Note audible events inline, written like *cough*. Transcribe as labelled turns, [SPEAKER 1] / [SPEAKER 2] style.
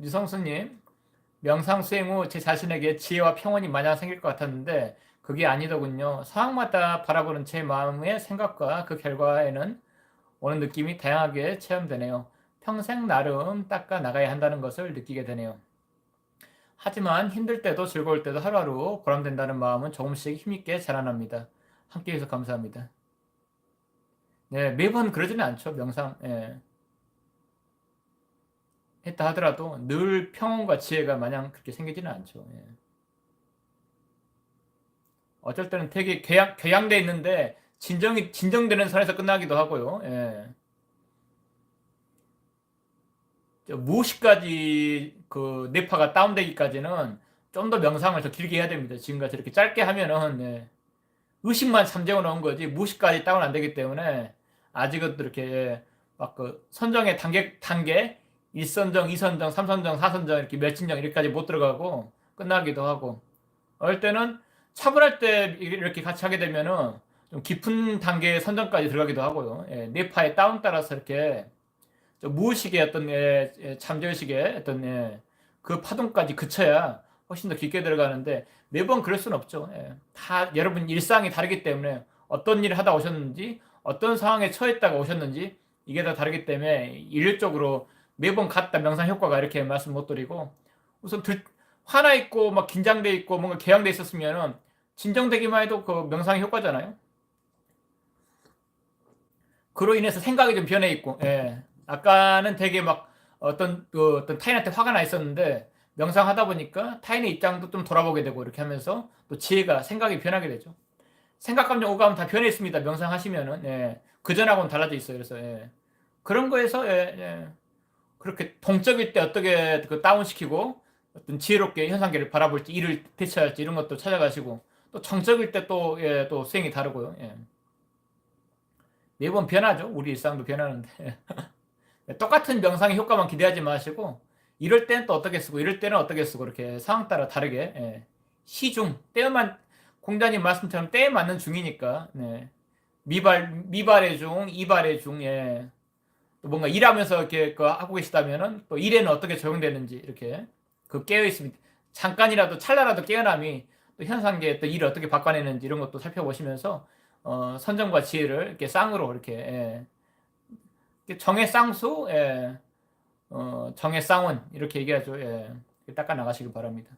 [SPEAKER 1] 유성수님 명상 수행 후 제 자신에게 지혜와 평온이 마냥 생길 것 같았는데 그게 아니더군요. 상황마다 바라보는 제 마음의 생각과 그 결과에는 오는 느낌이 다양하게 체험되네요. 평생 나름 닦아 나가야 한다는 것을 느끼게 되네요. 하지만 힘들 때도 즐거울 때도 하루하루 보람된다는 마음은 조금씩 힘있게 자라납니다. 함께 해주셔서 감사합니다. 네, 매번 그러지는 않죠. 명상. 예. 했다 하더라도 늘 평온과 지혜가 마냥 그렇게 생기지는 않죠. 예. 어쩔 때는 되게 교양, 교양돼 있는데 진정이 진정되는 선에서 끝나기도 하고요. 예. 저 무엇이까지 그 뇌파가 다운되기까지는 좀 더 명상을 더 길게 해야 됩니다. 지금같이 이렇게 짧게 하면은 예. 의식만 잠재워 놓은 거지 무엇이까지 다운 안 되기 때문에 아직은 또 이렇게 막 그 선정의 단계 단계 1선정, 2선정, 3선정, 4선정 이렇게 멸진정 이렇게까지 못 들어가고 끝나기도 하고 어릴 때는 차분할 때 이렇게 같이 하게 되면은 좀 깊은 단계의 선정까지 들어가기도 하고요. 예, 뇌파의 다운 따라서 이렇게 좀 무의식의 어떤 예, 예, 잠재의식의 어떤 예, 그 파동까지 그쳐야 훨씬 더 깊게 들어가는데 매번 그럴 수는 없죠. 예, 다 여러분 일상이 다르기 때문에 어떤 일을 하다 오셨는지 어떤 상황에 처했다가 오셨는지 이게 다 다르기 때문에 일률적으로 매번 같다 명상 효과가 이렇게 말씀 못 드리고 우선 들, 화나 있고 막 긴장돼 있고 뭔가 개양돼 있었으면은 진정되기만 해도 그 명상의 효과잖아요. 그로 인해서 생각이 좀 변해 있고, 예. 아까는 되게 막 어떤 그 어떤 타인한테 화가 나 있었는데 명상하다 보니까 타인의 입장도 좀 돌아보게 되고 이렇게 하면서 또 지혜가 생각이 변하게 되죠. 생각, 감정, 오감 다 변해 있습니다. 명상하시면은 예. 그 전하고는 달라져 있어요. 그래서 예. 그런 거에서 예, 예. 그렇게 동적일 때 어떻게 그 다운시키고 어떤 지혜롭게 현상계를 바라볼지 일을 대처할지 이런 것도 찾아가시고 또 정적일 때또 예, 또 수행이 다르고요. 예. 매번 변하죠. 우리 일상도 변하는데 *laughs* 똑같은 명상의 효과만 기대하지 마시고 이럴 때는 또 어떻게 쓰고 이럴 때는 어떻게 쓰고 이렇게 상황 따라 다르게 예. 시중 때만 공자님 말씀처럼 때에 맞는 중이니까 네. 미발 미발의 중 이발의 중 예. 또 뭔가 일하면서 이렇게 그 하고 계시다면은 또 일에는 어떻게 적용되는지 이렇게 그 깨어 있습니다. 잠깐이라도 찰나라도 깨어남이 또 현상계의 또 일을 어떻게 바꿔내는지 이런 것도 살펴보시면서 어, 선정과 지혜를 이렇게 쌍으로 이렇게 예. 정의 쌍수, 예. 어, 정의 쌍운 이렇게 얘기하죠. 예. 닦아 나가시길 바랍니다.